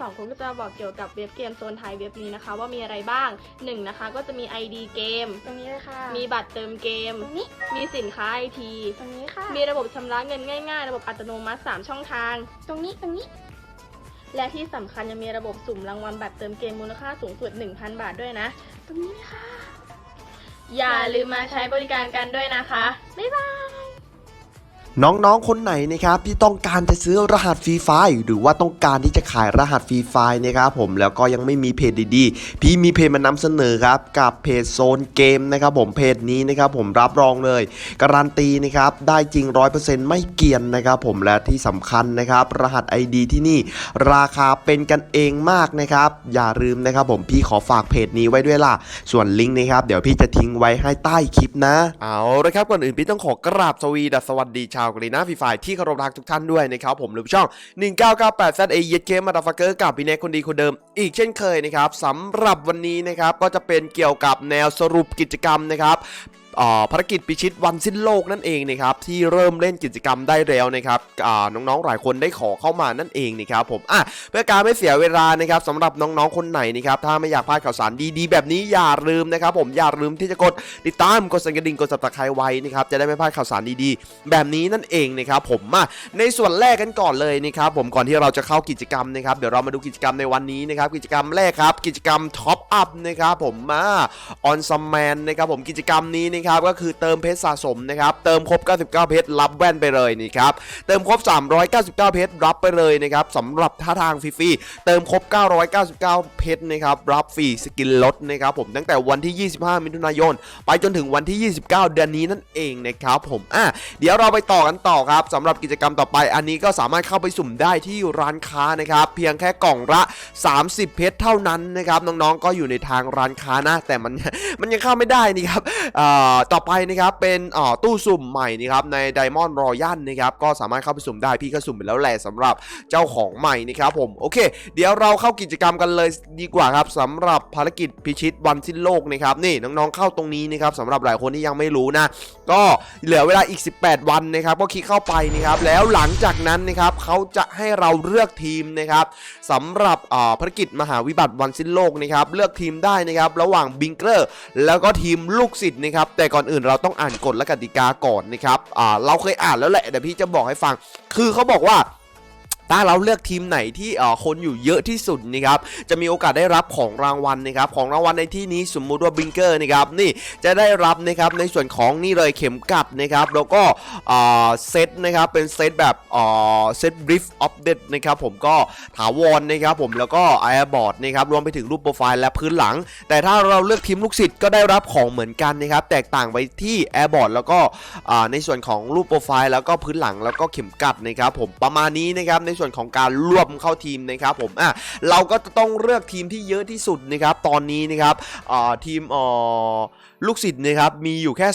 สองคนก็จะบอกเกี่ยวกับเว็บเกมโซนไทยเว็บนี้นะคะ ว่ามีอะไรบ้างหนึ่งนะคะก็จะมี ID เกม ตรงนี้เลยค่ะ มีบัตรเติมเกม ตรงนี้ มีสินค้าไอทีตรงนี้ค่ะ มีระบบชำระเงินง่ายๆ ระบบอัตโนมัติ 3 ช่องทาง ตรงนี้ ตรงนี้ และที่สำคัญยังมีระบบสุ่มรางวัลบัตรเติมเกมมูลค่าสูงสุด 1,000 บาทด้วยนะ ตรงนี้เลยค่ะ อย่าลืมมาใช้บริการกันด้วยนะคะ บ๊ายบาย น้องๆ คนไหนนะครับที่ต้องการจะซื้อรหัสฟรีไฟล์หรือว่าต้องการที่จะขายรหัสฟรีไฟล์นะครับผมแล้วก็ยังไม่มีเพจดีๆ พี่มีเพจมานำเสนอครับกับเพจโซนเกมนะครับผมเพจนี้นะครับผมรับรองเลยการันตีนะครับได้จริง 100%ไม่เกียนนะครับผมและที่สำคัญนะครับรหัส ID ที่นี่ ราคาเป็นกันเองมากนะครับอย่าลืมนะครับผมพี่ขอฝากเพจนี้ไว้ด้วยล่ะส่วนลิงก์นะครับเดี๋ยวพี่จะทิ้งไว้ให้ใต้คลิปนะเอาละครับก่อนอื่นพี่ต้องขอกราบสวีดัสสวัสดีชาวกรีนาฟรีไฟที่เคารพรักทุกท่านด้วยนะครับผมหรือช่อง 1998 z a เยเคมาดาฟักเกอร์กับพี่เนคคนดีคนเดิม อีกเช่นเคยนะครับสำหรับวันนี้นะครับก็จะเป็นเกี่ยวกับแนวสรุปกิจกรรมนะครับ ภารกิจพิชิตวันสิ้นโลกนั่นเองนะครับที่เริ่มเล่นกิจกรรมได้แล้วนะครับอ่าน้องๆหลายคนได้ขอเข้ามานั่นเองนะครับผมอะเพื่อการไม่เสียเวลานะครับสำหรับน้องๆคนไหนนะครับถ้าไม่อยากพลาดข่าวสารดีๆ แบบนี้อย่าลืมนะครับผมอย่าลืมที่จะกดติดตามกดสั่นกระดิ่งกด subscribe ไว้นะครับจะได้ไม่พลาดข่าวสารดีๆ แบบนี้นั่นเองนะครับผมมาในส่วนแรกกันก่อนเลยนะครับผมก่อนที่เราจะเข้ากิจกรรมนะครับเดี๋ยวเรามาดูกิจกรรมในวันนี้นะครับกิจกรรมแรกครับกิจกรรมท็อป อัพนะครับผมมาออนซัมแมนนะครับผมกิจกรรมนี้นะครับก็คือเติมเพชรสะสมนะครับเติมครบ 99 เพชรรับแว่นไปเลยนี่ครับเติมครบ 399 เพชรรับไปเลยนะครับสำหรับท่าทางฟรีๆเติมครบ 999 เพชรนะครับรับฟรีสกินลดนะครับผมตั้งแต่วันที่ 25 มิถุนายน ไปจนถึงวันที่ 29 เดือนนี้นั่นเองนะครับผมอะเดี๋ยวเราไปต่อกันต่อครับสำหรับกิจกรรมต่อไป อันนี้ก็สามารถเข้าไปสุ่มได้ที่ร้านค้านะครับเพียงแค่กล่องละ 30 เพชรเท่านั้นนะครับน้องๆก็อยู่ในทางร้านค้านะ แต่มันมันยังเข้าไม่ได้นี่ครับต่อไปนะครับเป็นตู้สุ่มใหม่นะครับใน Diamond Royal นะครับก็สามารถเข้าไปสุ่มได้พี่ก็สุ่มไปแล้วแหละสำหรับเจ้าของใหม่นะครับผมโอเค เดี๋ยวเราเข้ากิจกรรมกันเลยดีกว่าครับสำหรับภารกิจพิชิตวันสิ้นโลกนะครับนี่น้องๆเข้าตรงนี้นะครับสำหรับหลายคนที่ยังไม่รู้นะ ก็เหลือเวลาอีก 18 วันนะครับก็คลิกเข้าไปนะครับแล้วหลังจากนั้นนะครับเขาจะให้เราเลือกทีมนะครับสำหรับภารกิจมหาวิบัติวันสิ้นโลกนะครับเลือกทีมได้นะครับระหว่างบิงเกอร์แล้วก็ทีมลูกศิษย์นะครับแต่ก่อนอื่นเราต้องอ่านกฎและกติกาก่อนนะครับอ่าเราเคยอ่านแล้วแหละเดี๋ยวพี่จะบอกให้ฟัง คือเขาบอกว่า ถ้าเราเลือกทีมไหนที่เอ่อคนอยู่เยอะที่สุดนะครับจะมีโอกาสได้รับของรางวัลนะครับของรางวัลในที่นี้สมมุติว่าบิงเกอร์นะครับนี่จะได้รับนะครับในส่วนของนี่เลยเข็มกัดนะครับแล้วก็อ่าเซตนะครับเป็นเซตแบบอ่าเซตบริฟออฟเดตนะครับผมก็ถาวรนะครับผมแล้วก็ไอแบอร์ดนะครับรวมไปถึงรูปโปรไฟล์และพื้นหลัง แต่ถ้าเราเลือกทีมลูกศิษย์ก็ได้รับของเหมือนกันนะครับแตกต่างไปที่แอร์บอร์ดแล้วก็ในส่วนของรูปโปรไฟล์แล้วก็พื้นหลังแล้วก็เข็มกัดนะครับผมประมาณนี้นะครับในส่วนของการรวมเข้าทีมนะครับผมอะเราก็จะต้องเลือกทีมที่เยอะที่สุดนะครับตอนนี้นะครับอ่าทีมอ่าลูกศิษย์นะครับมีอยู่แค่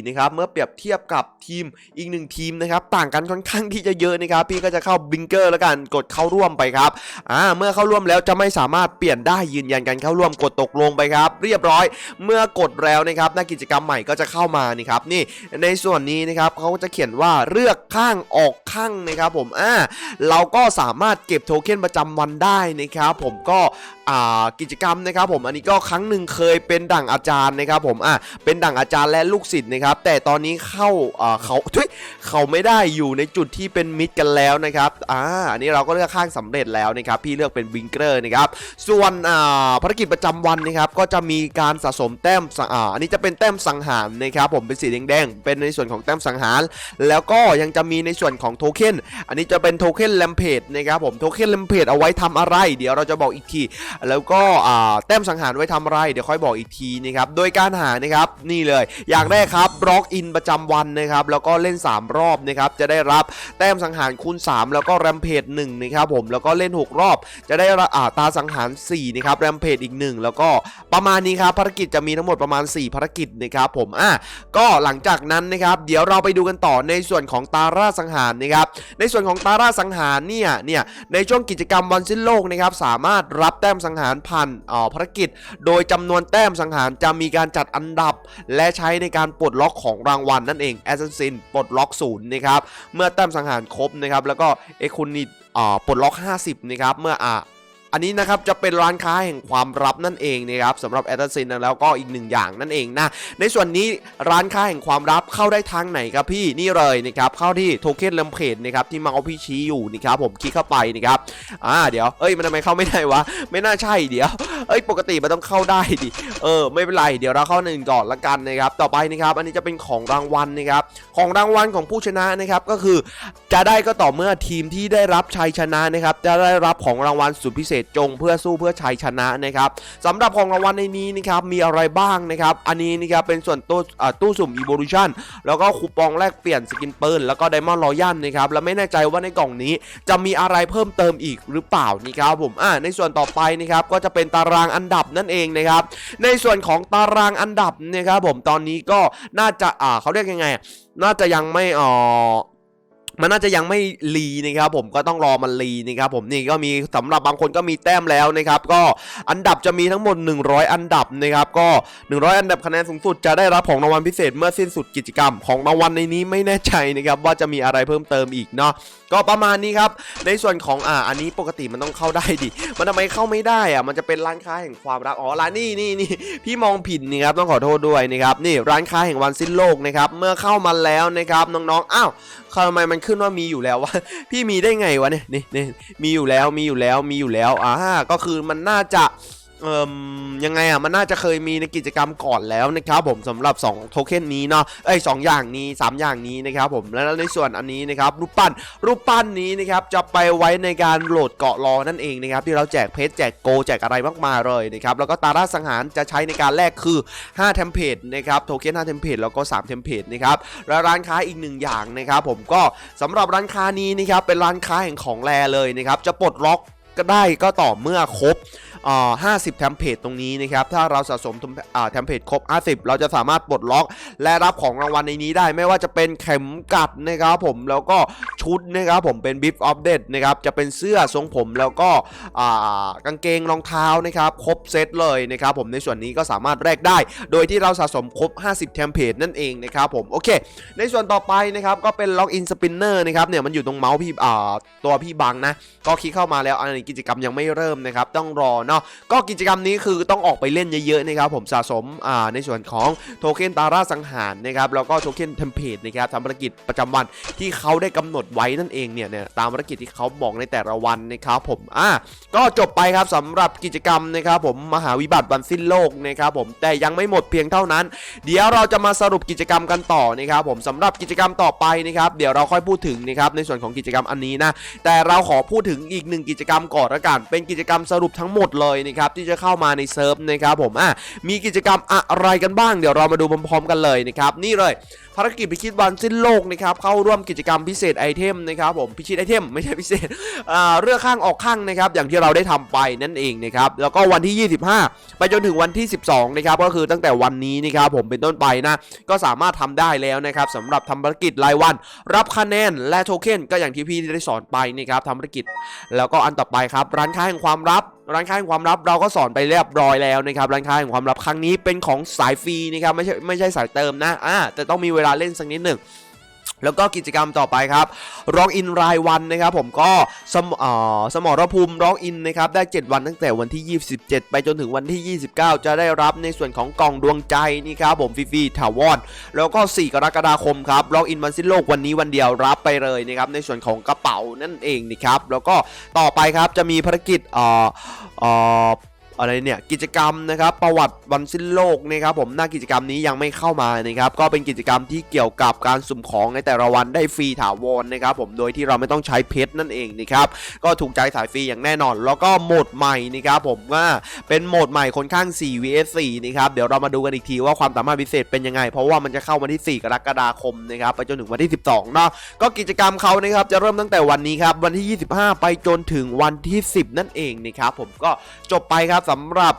24,000นะครับเมื่อเปรียบเทียบกับทีมอีกหนึ่งทีมนะครับต่างกันค่อนข้างที่จะเยอะนะครับ พี่ก็จะเข้าบิงเกอร์แล้วกันกดเข้าร่วมไปครับอ่าเมื่อเข้าร่วมแล้วจะไม่สามารถเปลี่ยนได้ยืนยันการเข้าร่วมกดตกลงไปครับ เรียบร้อย เมื่อกดแล้วนะครับหน้ากิจกรรมใหม่ก็จะเข้ามานี่ครับนี่ในส่วนนี้นะครับเขาจะเขียนว่าเลือกข้างออกข้างนะครับผมอ่าเราก็สามารถเก็บโทเค็นประจำวันได้นะครับผมก็กิจกรรมนะครับผมอันนี้ก็ครั้งหนึ่งเคยเป็นดั่งอาจารย์นะครับผมอ่าเป็นดั่งอาจารย์และลูกศิษย์นะครับแต่ตอนนี้เข้าอ่าเขาทุยเขาไม่ได้อยู่ในจุดที่เป็นมิตรกันแล้วนะครับอ่าอันนี้เราก็เลือกข้างสำเร็จแล้วนะครับพี่เลือกเป็นวิงเกอร์นะครับส่วนอ่าภารกิจประจำวันนะครับก็จะมีการสะสมแต้มอ่าอันนี้จะเป็นแต้มสังหารนะครับผมเป็นสีแดงๆเป็นในส่วนของแต้มสังหาร แล้วก็ยังจะมีในส่วนของโทเค็นอันนี้จะเป็นโทเค็นแลมเพจนะครับผมโทเค็นแลมเพจเอาไว้ทำอะไร เดี๋ยวเราจะบอกอีกที แล้วก็แต้มสังหารไว้ทำอะไร เดี๋ยวค่อยบอกอีกทีนะครับโดยการหานะครับนี่เลย อย่างแรกครับบล็อกอินประจำวันนะครับแล้วก็เล่น 3 รอบนะครับจะได้รับแต้มสังหารคูณ 3 แล้วก็แรมเพจ1นะครับผมแล้วก็เล่น 6 รอบ จะได้รับอ่าตาสังหาร4นะครับแรมเพจอีก 1 แล้วก็ประมาณนี้ครับภารกิจจะมีทั้งหมดประมาณ 4 ภารกิจนะครับผมอะก็หลังจากนั้นนะครับเดี๋ยวเราไปดูกันต่อในส่วนของตาราสังหารนะครับในส่วนของตาราสังหารหารเนี่ยเนี่ยในช่วงกิจกรรมวันสิ้นโลกนะครับสามารถรับแต้มสังหารผ่านอ่อภารกิจ โดยจำนวนแต้มสังหารจะมีการจัดอันดับ และใช้ในการปลดล็อกของรางวัลนั่นเองแอสซินซินปลดล็อกศูนย์นะครับเมื่อแต้มสังหารครบนะครับแล้วก็เอคุนิตอ่อปลดล็อก 50 นะครับ เมื่อ อันนี้นะครับจะเป็นร้านค้าแห่งความลับนั่นเองนะครับสำหรับแอตซินแล้วก็อีกหนึ่งอย่างนั่นเองนะในส่วนนี้ร้านค้าแห่งความลับเข้าได้ทางไหนครับพี่นี่เลยนะครับเข้าที่โทเค็นเลมเพจนะครับที่เมาพี่ชี้อยู่นะครับผมคลิกเข้าไปนะครับอ่าเดี๋ยวเอ้ยมันทำไมเข้าไม่ได้วะไม่น่าใช่เดี๋ยวเอ้ยปกติมันต้องเข้าได้ดิเออไม่เป็นไรเดี๋ยวเราเข้าหนึ่งก่อนละกันนะครับต่อไปนะครับอันนี้จะเป็นของรางวัลนะครับของรางวัลของผู้ชนะนะครับก็คือจะได้ก็ต่อเมื่อทีมที่ได้รับชัยชนะนะครับจะได้รับของรางวัลสุดพิเศษจงเพื่อสู้เพื่อชัยชนะนะครับสำหรับของรางวัลในนี้นะครับมีอะไรบ้างนะครับอันนี้นะครับเป็นส่วนตู้ตู้สุ่ม Evolution แล้วก็คูปองแลกเปลี่ยนสกินปืนแล้วก็ไดมอนด์รอยัลนะครับแล้วไม่แน่ใจว่าในกล่องนี้จะมีอะไรเพิ่มเติมอีกหรือเปล่านี่ครับผมอ่าในส่วนต่อไปนะครับก็จะเป็นตารางอันดับนั่นเองนะครับในส่วนของตารางอันดับนะครับผมตอนนี้ก็น่าจะอ่าเขาเรียกยังไง น่าจะยังไม่อ่อ มันน่าจะยังไม่รีนะครับผมก็ต้องรอมันรีนะครับผมนี่ก็มีสำหรับบางคนก็มีแต้มแล้วนะครับก็อันดับจะมีทั้งหมด 100 อันดับนะครับก็ 100 อันดับคะแนนสูงสุดจะได้รับของรางวัลพิเศษเมื่อสิ้นสุดกิจกรรม ของรางวัลในนี้ไม่แน่ใจนะครับว่าจะมีอะไรเพิ่มเติมอีกเนาะก็ประมาณนี้ครับในส่วนของอ่าอันนี้ปกติมันต้องเข้าได้ดิมันทำไมเข้าไม่ได้อะมันจะเป็นร้านค้าแห่งความรักอ๋อร้านนี่นี่นี่พี่มองผิดนี่ครับต้องขอโทษด้วยนะครับนี่ร้านค้าแห่งวันสิ้นโลกนะครับเมื่อเข้ามาแล้วนะครับน้องๆอ้าวทำไมมันขึ้นว่ามีอยู่แล้ววะพี่มีได้ไงวะเนี่ยนี่นี่มีอยู่แล้วมีอยู่แล้วมีอยู่แล้วอ่าก็คือมันน่าจะ เอ่มยังไงอะมันน่าจะเคยมีในกิจกรรมก่อนแล้วนะครับผมสำหรับ 2 โทเค็นนี้เนาะเอ้สองอย่างนี้ 3 อย่างนี้นะครับผมแล้วในส่วนอันนี้นะครับรูปปั้นรูปปั้นนี้นะครับจะไปไว้ในการโหลดเกาะรอนั่นเองนะครับที่เราแจกเพชรแจกโกแจกอะไรมากมายเลยนะครับแล้วก็ตาราสังหารจะใช้ในการแลกคือ5เทมเพลตนะครับโทเค็น5เทมเพลตแล้วก็3เทมเพลตนะครับและร้านค้าอีกหนึ่งอย่างนะครับผมก็สำหรับร้านค้านี้นะครับเป็นร้านค้าแห่งของแรเลยนะครับจะปลดล็อก ก็ได้ก็ต่อเมื่อครบอ่า50 เทมเพลตตรงนี้นะครับ ถ้าเราสะสมอ่าเทมเพลตครบ 50 เราจะสามารถปลดล็อก และรับของรางวัลในนี้ได้ไม่ว่าจะเป็นเข็มกัดนะครับผมแล้วก็ชุดนะครับผมเป็นบิฟออฟเดตนะครับจะเป็นเสื้อทรงผมแล้วก็กางเกงรองเท้านะครับ ครบเซตเลยนะครับผมในส่วนนี้ก็สามารถแลกได้ โดยที่เราสะสมครบ 50 เทมเพลตนั่นเองนะครับผมโอเค ในส่วนต่อไปนะครับก็เป็นล็อกอินสปินเนอร์นะครับเนี่ยมันอยู่ตรงเมาส์พี่ตัวพี่บังนะ ก็คลิกเข้ามาแล้วอันนี้กิจกรรมยังไม่เริ่มนะครับต้องรอเนาะก็กิจกรรมนี้คือต้องออกไปเล่นเยอะๆนะครับผมสะสมอ่าในส่วนของโทเค็นตาราสังหารนะครับแล้วก็โทเค็นเทมเพลตนะครับทำภารกิจประจำวันที่เขาได้กำหนดไว้นั่นเองเนี่ยเนี่ยตามภารกิจที่เขาบอกในแต่ละวันนะครับผมอะก็จบไปครับสำหรับกิจกรรมนะครับผมมหาวิบัติวันสิ้นโลกนะครับผมแต่ยังไม่หมดเพียงเท่านั้น เดี๋ยวเราจะมาสรุปกิจกรรมกันต่อนะครับผมสำหรับกิจกรรมต่อไปนะครับเดี๋ยวเราค่อยพูดถึงนะครับในส่วนของกิจกรรมอันนี้นะแต่เราขอพูดถึงอีกหนึ่งกิจกรรมก่อนละกัน เป็นกิจกรรมสรุปทั้งหมดเลยนะครับที่จะเข้ามาในเซิร์ฟนะครับผมอะมีกิจกรรมอะไรกันบ้าง เดี๋ยวเรามาดูพร้อมๆกันเลยนะครับนี่เลยภารกิจพิชิตวันสิ้นโลกนะครับเข้าร่วมกิจกรรมพิเศษไอเทมนะครับผมพิชิตไอเทมไม่ใช่พิเศษอ่าเลือกข้างออกข้างนะครับอย่างที่เราได้ทำไปนั่นเองนะครับแล้วก็วันที่ 25 ไปจนถึงวันที่ 12นะครับก็คือตั้งแต่วันนี้นะครับผมเป็นต้นไปนะก็สามารถทำได้แล้วนะครับสำหรับทำภารกิจรายวัน รับคะแนนและโทเค็นก็อย่างที่พี่ได้สอนไปนะครับทำภารกิจ แล้วก็อันต่อไปครับร้านค้าแห่งความลับ ร้านค้าแห่งความลับเราก็สอนไปเรียบร้อยแล้วนะครับร้านค้าแห่งความลับครั้งนี้เป็นของสายฟรีนะครับไม่ใช่ไม่ใช่สายเติมนะอ่าแต่ต้องมีเวลาเล่นสักนิดหนึ่ง แล้วก็กิจกรรมต่อไปครับร้องอินรายวันนะครับ ผมก็สมเอ่อสมรภูมิร้องอินนะครับได้ 7 วันตั้งแต่วันที่ 27 ไปจนถึงวันที่ 29 จะได้รับในส่วนของกล่องดวงใจนี่ครับผมฟรีๆถาวรแล้วก็ 4 กรกฎาคมครับร้องอินวันสิ้นโลกวันนี้วันเดียวรับไปเลยนะครับในส่วนของกระเป๋านั่นเองนะครับแล้วก็ต่อไปครับจะมีภารกิจเอ่อเอ่อ อะไรเนี่ยกิจกรรมนะครับประวัติวันสิ้นโลกนะครับผมหน้ากิจกรรมนี้ยังไม่เข้ามานะครับก็เป็นกิจกรรมที่เกี่ยวกับการสุ่มของในแต่ละวันได้ฟรีถาวรนะครับผมโดยที่เราไม่ต้องใช้เพชรนั่นเองนะครับก็ถูกใจสายฟรีอย่างแน่นอน แล้วก็โหมดใหม่นะครับผมว่าเป็นโหมดใหม่ค่อนข้าง 4 vs 4นะครับเดี๋ยวเรามาดูกันอีกทีว่าความสามารถพิเศษเป็นยังไง เพราะว่ามันจะเข้าวันที่ 4 กรกฎาคมนะครับไปจนถึงวันที่ 12เนาะก็กิจกรรมเขานะครับจะเริ่มตั้งแต่วันนี้ครับวันที่ 25 ไปจนถึงวันที่ 10 นั่นเองนะครับผมก็จบไปครับสำหรับ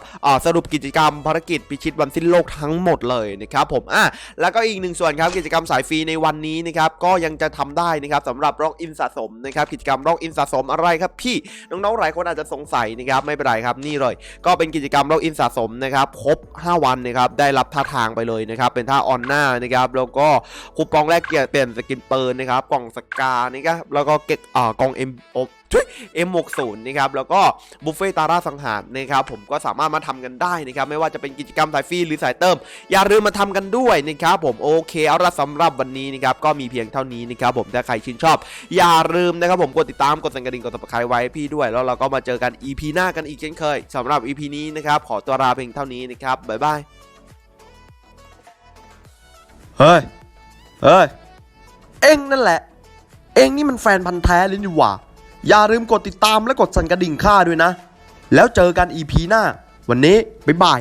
สรุปกิจกรรมภารกิจพิชิตวันสิ้นโลกทั้งหมดเลยนะครับผมอะแล้วก็อีกหนึ่งส่วนครับกิจกรรมสายฟรีในวันนี้นะครับก็ยังจะทำได้นะครับสำหรับร็อกอินสะสมนะครับกิจกรรมร็อกอินสะสมอะไรครับพี่น้องๆหลายคนอาจจะสงสัยนะครับไม่เป็นไรครับนี่เลย ก็เป็นกิจกรรมร็อกอินสะสมนะครับครบ 5 วันนะครับได้รับท่าทางไปเลยนะครับเป็นท่าออนหน้านะครับแล้วก็คูปองแลกเกียรติเปลี่ยนสกินเปืนนะครับกล่องสกานี่ก็แล้วก็เก็บอ่ากล่องเอ็มช่วย M60 นะครับแล้วก็บุฟเฟ่ตาราสังหารนะครับผมก็สามารถมาทำกันได้นะครับไม่ว่าจะเป็นกิจกรรมสายฟรีหรือสายเติม อย่าลืมมาทำกันด้วยนะครับผมโอเคเอาละสำหรับวันนี้นะครับก็มีเพียงเท่านี้นะครับผมถ้าใครชื่นชอบ อย่าลืมนะครับผมกดติดตามกดสั่นกระดิ่งกด subscribe ไว้ให้พี่ด้วย แล้วเราก็มาเจอกัน EP หน้ากันอีกเช่นเคยสำหรับ EP นี้นะครับขอตัวลาเพียงเท่านี้นะครับบ๊ายบายเฮ้ยเฮ้ยเอ็งนั่นแหละ เอ็งนี่มันแฟนพันธ์แท้เลยนี่หว่า อย่าลืมกดติดตามและกดสั่นกระดิ่งข้าด้วยนะ แล้วเจอกัน EP หน้า วันนี้บ๊ายบาย